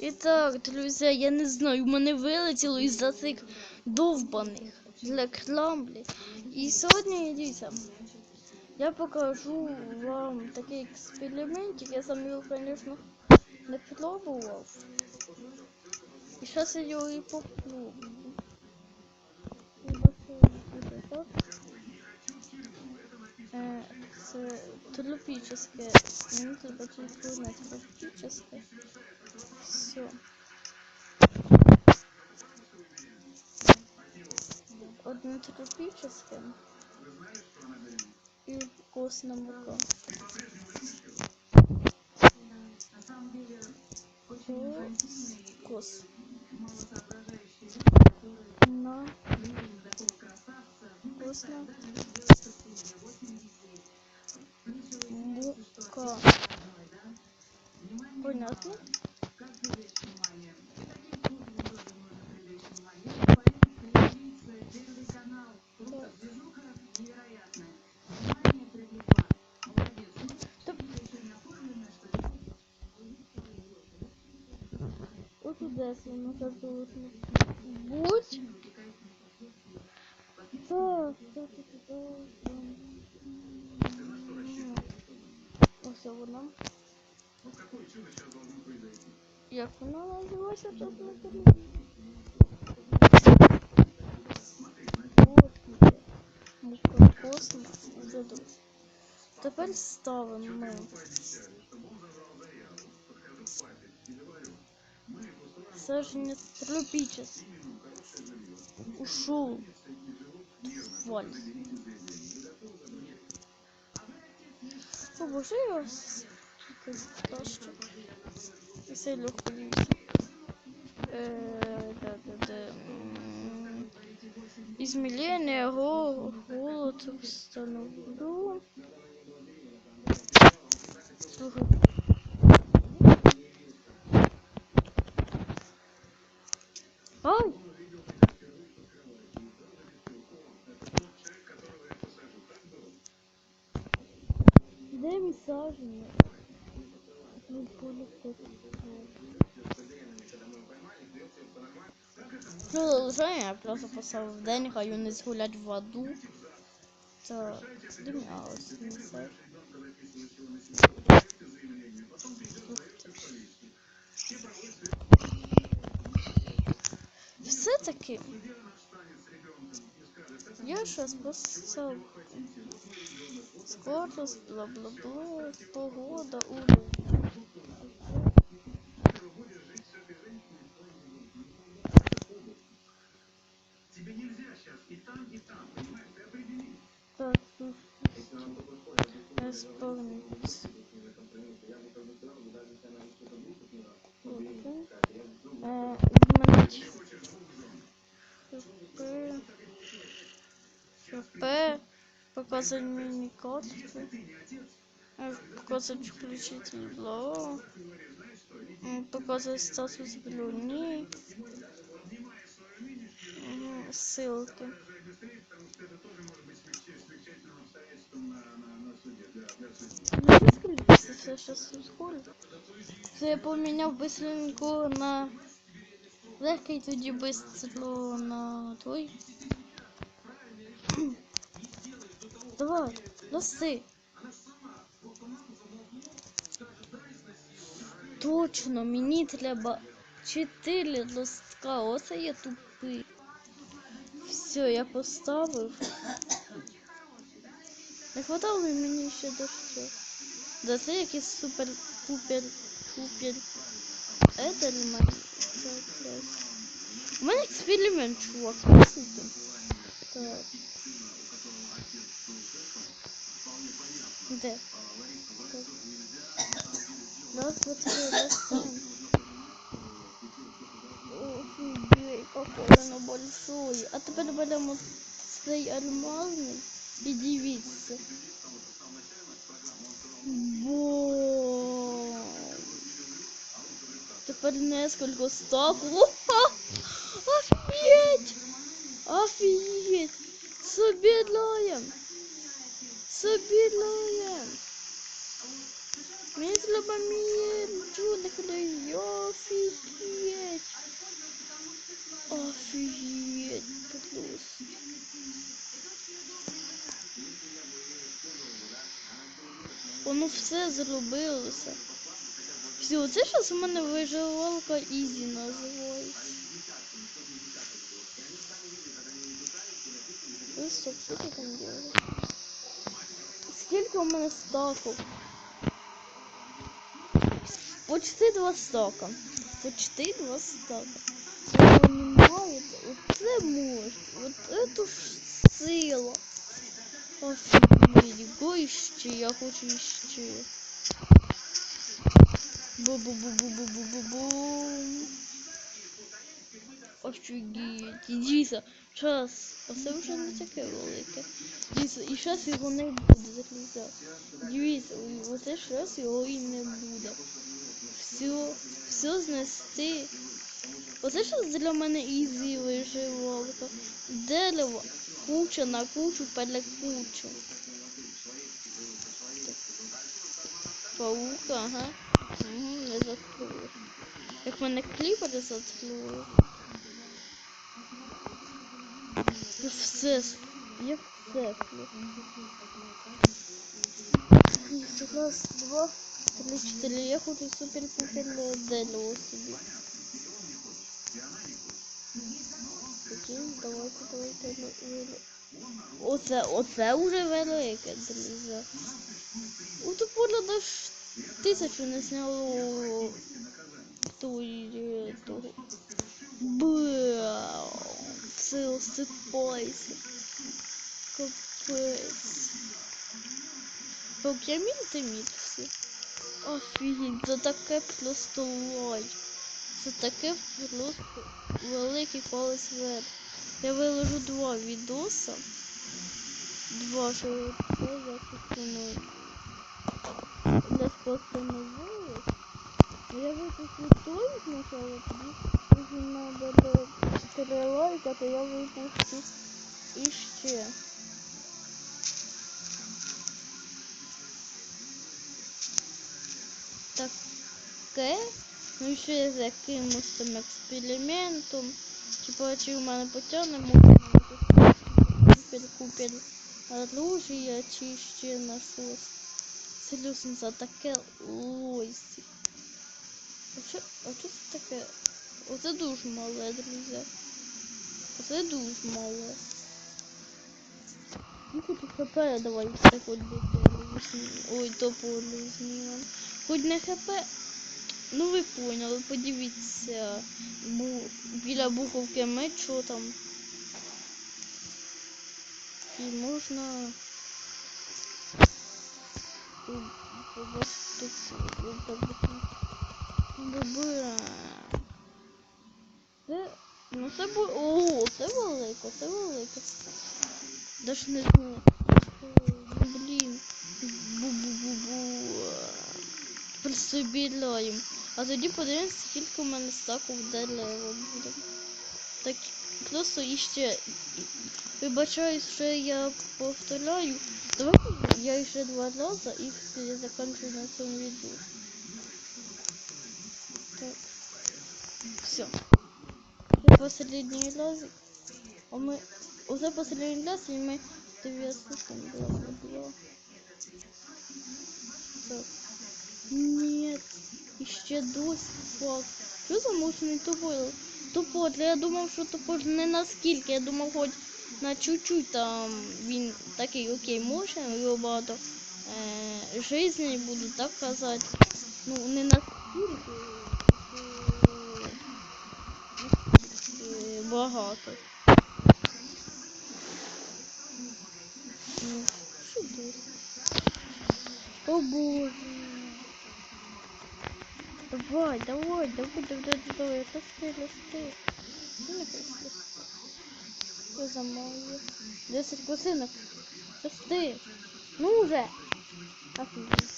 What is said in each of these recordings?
І так, друзі, я не знаю, в мене вилетіло із-за цих довбаних для крамблі. І сьогодні, дивіться, я покажу вам такий експериментик. Я сам його, звісно, не пробував. І зараз я його і попробую. Е, Це тропічне. Не тропічне. Все. Одне тропическое и вкусная мука. Вкус. На. Вкусно. Мука. Понятно? Воно так должно бути. Так, так, так. Ось воно. Як воно називається тут на телевізорі? Мука космос вже тут. Тепер ставимо Саженец тропический. Ушел. Тварь. О боже, я пташка. Все легко дивіться. Е, да, да, да. М, Измерение го- голод установлю. Слухай. Ай! Де мій саження? Ну, поле Продовження я просто поставив в день, хай вони згулять в аду. Та димялось Не я щас поставив скорость, бла-бла-бла, погода, уровень. Так, ну, я вспомнил. Е, змінить ХП. ХП. Показать мини-карту. Е, Показать включитель бло. М, Показать статус Ссылки. Ну, щас ускорить. Це я поміняв бистренько на легкий тоді бистро на той. Давай, носи. Точно, мені треба 4 листка. Оце я тупий. Все, я поставив. Не хватало мені ще дощу. Да це якийсь супер пупер пупер. Это ли мать? У мене експеримент, чувак. Так. Де? Так. Раз, два, три. Офигеть, какой оно большой. А тепер беремо цей алмазний і дивіться. Бо Тепер несколько став. О, офігеть! Собираем! Собираем! Мені треба мій чудик дає. Офігеть. Офігеть. Просто. Воно все зробилося. Все, це зараз у мене виживалка Ізі називається. Ой, стоп, що ти там робиш? Скільки у мене стаків? Почти два стака. Почти два стака. Ви понимаете? Оце. Вот это ж сила. Офігеть, го іще, я хочу іще. Бу-бу-бу-бу-бу-бу-бу-бу. Офігеть. Дійсно, час. Оце вже не таке велике. Дійсно, і зараз його не буде залізати. Дивіться, оце ж його і не буде. Все, все знести. Оце ж для мене ізі виживалка. Дерево, куча на кучу перед кучу. Паук, ага. Угу, не закрою. Як мене кліпер закрою. Я все, я все. сплю. Раз, два, три, чотири. Я хочу супер-пупер дерево собі. Окей, давайте, давайте. ви- Оце, оце уже велике, друзі. У топора аж тисячу не сняло той е, того. Бау. Все осипайся. Капець. Окей, міти міт всі. Офігеть, за таке просто лайк. Це таке просто великий палець вверх. Я виложу два відоса. Два, що це я ну, для спостереження. Я випущу той спочатку, тоді надо до перелайка, то я випущу іще. Таке. Ну і ще з якимось там експериментом. Типа, чи в мене потягне можна купер оружие, чи ще насос. Серйозно, за таке лойсі. А що це таке? Оце дуже мале, друзі. Оце дуже мале. Ну, хоч хп давай все хоч би. Ой, то полізні. Хоч не хп. Ну ви поняли, подивіться. Бу... Біля буковки М, що там. І можна. Це, ну це бу... О, це велике, це велике. Даже не знаю. Блін. Бу-бу-бу-бу. Присобіляємо. А тоді подивимося, скільки у мене стаків дерева буде. Так, просто іще. Вибачаюсь, що я повторяю. Давай я ще два рази і все, я закінчую на цьому відео. Так. Все. Последний раз. А ми... Уже последний раз і ми 9 секунд было. Так. Нет. Еще фак. Що за мощний топор? Топор. Я думав, що топор не наскільки. Я думав, хоч на чуть-чуть там він такий окей мощний, його багато е, жизней буду так казати. Ну, не наскільки е, багато. Ну? О боже. Давай, давай, давай, давай, давай, рости. Ну, не рости. Що за мало? 10 косинок. Рости. Ну уже. Офигеть.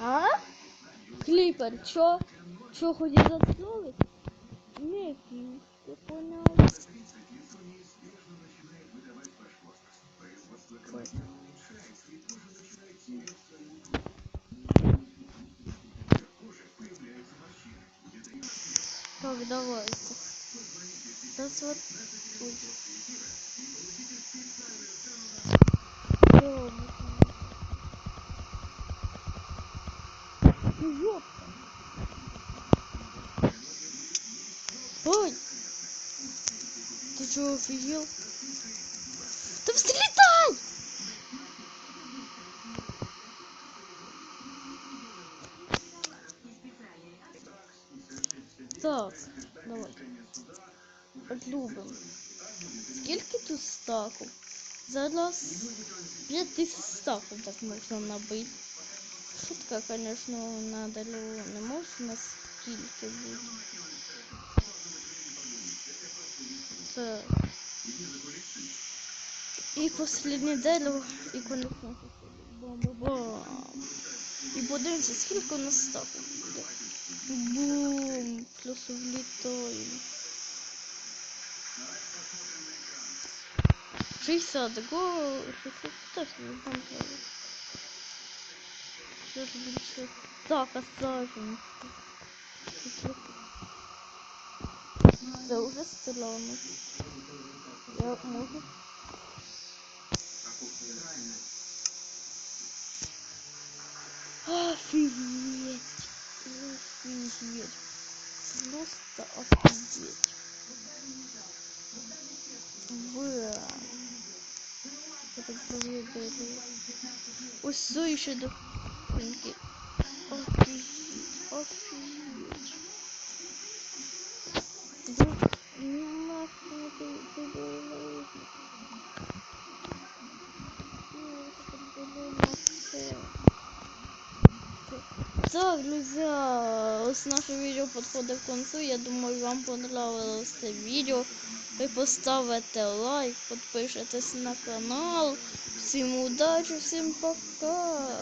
А? Клипер, чё? Чё, хоть и заткнулись? Не, ты понял. Так. Давайте. Раз вот тут. Добре. Ой! Ты что, офигел? Да взлетай! Так, давай. Отлюбим. Скільки тут стаків? Зараз 5000 стаків так можна набити. Шутка, конечно, надо лю- не можна скільки бути. Так. І последнє дерево, і нашого Бам-бам-бам. І подивимося, скільки у нас стаків буде. Бум! Плюс влітаємо. 60 го 60 так не там треба. Що більше? Так, оставим. Це вже странно. Я можу. Офигеть. Офигеть. Просто офигеть. Бля. Это. Ось все еще до. Офигеть. Офигеть. Так, друзья, ось наше відео підходить к концу. Я думаю, вам понравилось це відео. Ви поставите лайк, підпишитесь на канал. Всім удачі, всім пока.